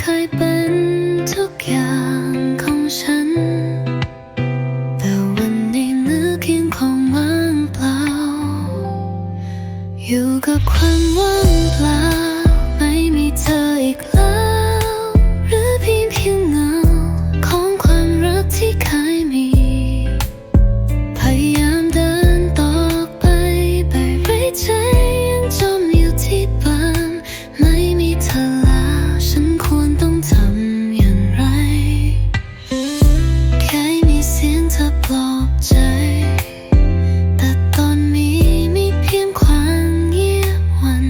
เคยเป็นทุกอย่างของฉัน แต่วันนี้นึกยังคงว่างเปล่า อยู่กับความว่างเปล่า อบใจ แต่ตอนนี้มีเพียงความเงียบวัน